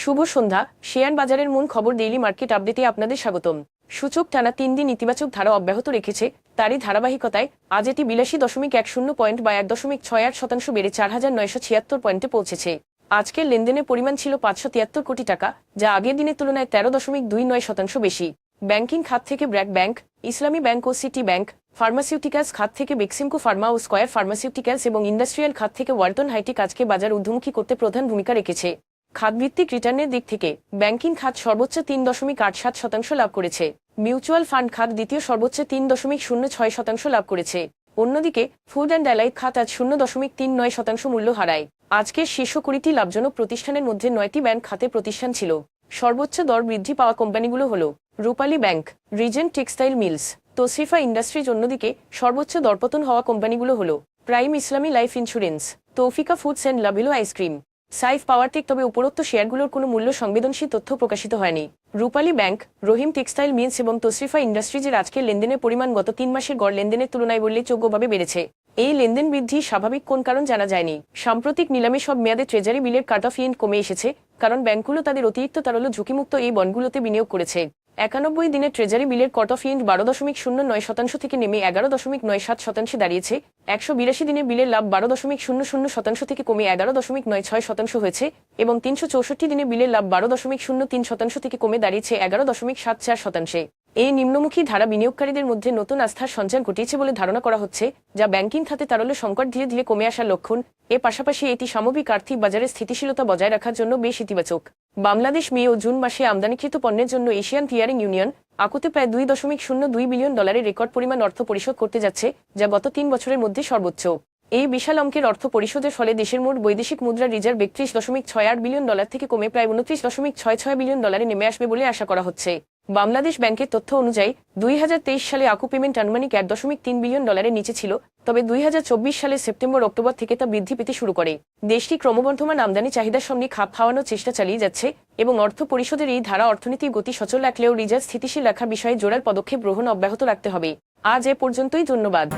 শুভ সন্ধ্যা। Share বাজারের মূল খবর ডেইলি মার্কেট আপডেটে আপনাদের স্বাগতম। সূচক টানা তিন দিন ইতিবাচক ধারা অব্যাহত রেখেছে। তারই ধারাবাহিকতায় আজ এটি বিলাসী দশমিক এক শূন্য পয়েন্ট বা এক দশমিক ছয় আট শতাংশ বেড়ে চার হাজার নয়শো ছিয়াত্তর পয়েন্টে পৌঁছেছে। আজকের লেনদেনের পরিমাণ ছিল পাঁচশো তিয়াত্তর কোটি টাকা, যা আগের দিনের তুলনায় তেরো দশমিক দুই নয় শতাংশ বেশি। ব্যাংকিং খাত থেকে ব্র্যাক ব্যাংক, ইসলামী ব্যাংক ও সিটি ব্যাংক, ফার্মাসিউটিক্যালস খাত থেকে বেক্সিমকো ফার্মা ও স্কয়ার ফার্মাসিউটিক্যালস এবং ইন্ডাস্ট্রিয়াল খাত থেকে ওয়ালটন হাইটেক আজকে বাজার ঊর্ধ্বমুখী করতে প্রধান ভূমিকা রেখেছে। খাতভিত্তিক রিটার্নের দিক থেকে ব্যাংকিং খাত সর্বোচ্চ তিন দশমিক আট সাত শতাংশ লাভ করেছে। মিউচুয়াল ফান্ড খাত দ্বিতীয় সর্বোচ্চ তিন দশমিক শূন্য ছয় শতাংশ লাভ করেছে। অন্যদিকে, ফুড অ্যান্ড অ্যালাইড খাত আজ শূন্য দশমিক তিন নয় শতাংশ মূল্য হারায়। আজকের শীর্ষ কুড়িটি লাভজনক প্রতিষ্ঠানের মধ্যে নয়টি ব্যাংক খাতে প্রতিষ্ঠান ছিল। সর্বোচ্চ দর বৃদ্ধি পাওয়া কোম্পানিগুলো হল Rupali bank, Regent textile mills, Tasrifa industries অন্যদিকে সর্বোচ্চ দরপতন হওয়া কোম্পানিগুলো হল Prime Islami life insurance, Taufika foods and Lovello ice cream. Saif Powertec তবে উপরোক্ত শেয়ারগুলোর কোনো মূল্য সংবেদনশীল তথ্য প্রকাশিত হয়নি। Rupali bank, Rahim textile mills এবং তসরিফা ইন্ডাস্ট্রিজের আজকের লেনদেনের পরিমাণ গত তিন মাসের গড় লেনদেনের তুলনায় বললে যোগ্যভাবে বেড়েছে। এই লেনদেন বৃদ্ধি স্বাভাবিক কোন কারণ জানা যায়নি। সাম্প্রতিক নিলামে সব মেয়াদে ট্রেজারি বিলের কাট অফ ইন কমে এসেছে, কারণ ব্যাংকগুলো তাদের অতিরিক্ত তারল্য ঝুঁকিমুক্ত এই বন্ডগুলোতে বিনিয়োগ করেছে। একানব্বই দিনে ট্রেজারি বিলের কট অফ ইন্ড বারো দশমিক শূন্য নয় শতাংশ থেকে নেমে এগারো দশমিক নয় সাত শতাংশে দাঁড়িয়েছে। একশো বিরাশি দিনে বিলের লাভ বারো দশমিক শূন্য শূন্য শতাংশ থেকে কমে এগারো দশমিক নয় ছয় শতাংশ হয়েছে এবং তিনশো চৌষট্টি দিনে বিলের লাভ বারো দশমিক শূন্য তিন শতাংশ থেকে কমে দাঁড়িয়েছে এগারো দশমিক সাত চার শতাংশে। এই নিম্নমুখী ধারা বিনিয়োগকারীদের মধ্যে নতুন আস্থার সঞ্চার ঘটিয়েছে বলে ধারণা করা হচ্ছে, যা ব্যাংকিং খাতে তারল্য সংকট ধীরে ধীরে কমে আসার লক্ষণ। এর পাশাপাশি এটি সামগ্রিক আর্থিক বাজারে স্থিতিশীলতা বজায় রাখার জন্য বেশ ইতিবাচক। বাংলাদেশ মে ও জুন মাসে আমদানিকৃত পণ্যের জন্য এশিয়ান থিয়ারিং ইউনিয়ন আকুতে প্রায় দুই দশমিক শূন্য দুই বিলিয়ন ডলারের রেকর্ড পরিমাণ অর্থ পরিশোধ করতে যাচ্ছে, যা গত তিন বছরের মধ্যে সর্বোচ্চ। এই বিশাল অঙ্কের অর্থ পরিশোধের ফলে দেশের মোট বৈদেশিক মুদ্রা রিজার্ভ একত্রিশ দশমিক ছয় আট বিলিয়ন ডলার থেকে কমে প্রায় উনত্রিশ দশমিক ছয় ছয় বিলিয়ন ডলারে নেমে আসবে বলে আশা করা হচ্ছে। বাংলাদেশ ব্যাংকের তথ্য অনুযায়ী, দুই হাজার তেইশ সালে আকু পেমেন্ট আনুমানিক এক দশমিক তিন বিলিয়ন ডলারের নিচে ছিল, তবে দুই হাজার চব্বিশ সালে সেপ্টেম্বর অক্টোবর থেকে তা বৃদ্ধি পেতে শুরু করে। দেশটি ক্রমবর্ধমান আমদানি চাহিদার সঙ্গে খাপ খাওয়ানোর চেষ্টা চালিয়ে যাচ্ছে এবং অর্থ পরিষদের এই ধারা অর্থনীতির গতি সচল রাখলেও রিজার্ভ স্থিতিশীল রাখার বিষয়ে জোরাল পদক্ষেপ গ্রহণ অব্যাহত রাখতে হবে। আজ এ পর্যন্তই, ধন্যবাদ।